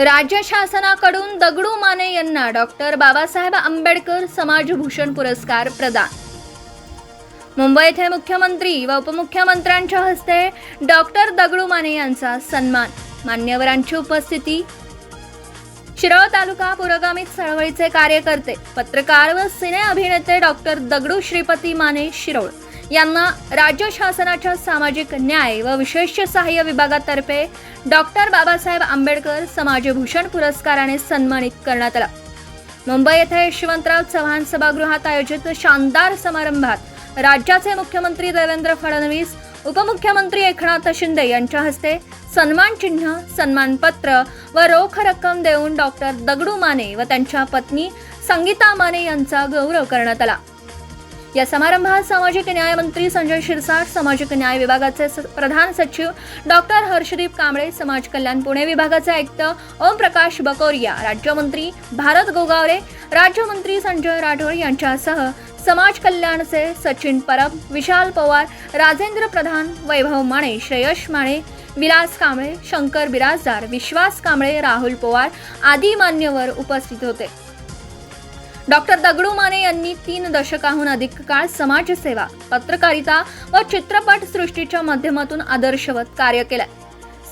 राज्य शासनाकडून दगडू माने यांना डॉक्टर बाबासाहेब आंबेडकर समाजभूषण पुरस्कार प्रदान. मुंबई येथे मुख्यमंत्री व उपमुख्यमंत्र्यांच्या हस्ते डॉक्टर दगडू माने यांचा सन्मान. मान्यवरांची उपस्थिती. शिरोळ तालुका पुरोगामी चळवळीचे कार्यकर्ते पत्रकार व सिने अभिनेते डॉक्टर दगडू श्रीपती माने शिरोळ. यांना राज्य शासनाच्या सामाजिक न्याय व विशेष सहाय्य विभागातर्फे डॉक्टर बाबासाहेब आंबेडकर समाजभूषण पुरस्काराने सन्मानित करण्यात आला. मुंबई येथे यशवंतराव चव्हाण सभागृहात आयोजित शानदार समारंभात राज्याचे मुख्यमंत्री देवेंद्र फडणवीस उपमुख्यमंत्री एकनाथ शिंदे यांच्या हस्ते सन्मान चिन्ह सन्मानपत्र व रोख रक्कम देऊन डॉक्टर दगडू माने व त्यांच्या पत्नी संगीता माने यांचा गौरव करण्यात आला. या समारंभात सामाजिक न्याय मंत्री संजय शिरसाट सामाजिक न्याय विभागाचे स- प्रधान सचिव डॉक्टर हर्षदीप कांबळे समाज कल्याण पुणे विभागाचे आयुक्त ओमप्रकाश बकोरिया राज्यमंत्री भारत गोगावले राज्यमंत्री संजय राठोड यांच्यासह समाज कल्याणचे सचिन परब विशाल पवार राजेंद्र प्रधान वैभव माने श्रेयश माने विलास कांबळे शंकर बिराजदार विश्वास कांबळे राहुल पवार आदी मान्यवर उपस्थित होते. डॉक्टर दगडू माने यांनी तीन दशकाहून अधिक काळ समाजसेवा पत्रकारिता व चित्रपट सृष्टीच्या माध्यमातून आदर्शवत कार्य केलंय.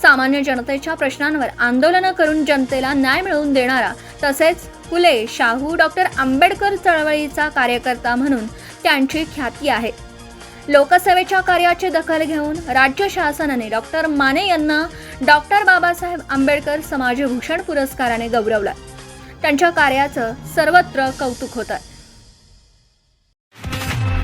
सामान्य जनतेच्या प्रश्नांवर आंदोलनं करून जनतेला न्याय मिळवून देणारा तसेच फुले शाहू डॉक्टर आंबेडकर चळवळीचा कार्यकर्ता म्हणून त्यांची ख्याती आहे. लोकसेवेच्या कार्याची दखल घेऊन राज्य शासनाने डॉक्टर माने यांना डॉक्टर बाबासाहेब आंबेडकर समाजभूषण पुरस्काराने गौरवलं त्यांच्या कार्याचं सर्वत्र कौतुक होतं. आहे